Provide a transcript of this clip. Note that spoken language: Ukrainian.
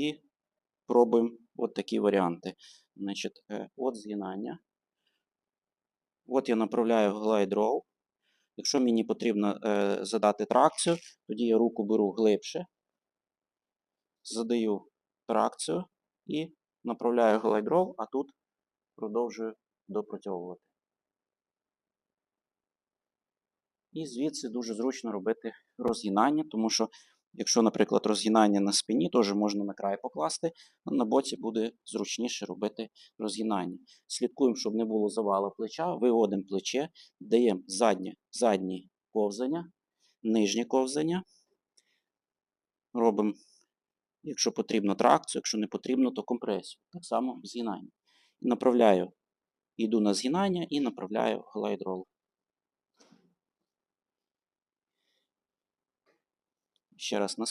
і пробуємо от такі варіанти. Значить, е, от згинання. От я направляю глайд row. Якщо мені потрібно е, задати тракцію, тоді я руку беру глибше, задаю тракцію і направляю глайд row, а тут продовжую допрацьовувати. І звідси дуже зручно робити розгинання, тому що, якщо, наприклад, розгинання на спині, теж можна на край покласти, на боці буде зручніше робити розгинання. Слідкуємо, щоб не було завалу плеча, виводимо плече, даємо заднє, заднє ковзання, нижнє ковзання. Робимо, якщо потрібно, тракцію, якщо не потрібно, то компресію. Так само згинання. Направляю, йду на згинання і направляю глайд Ще раз на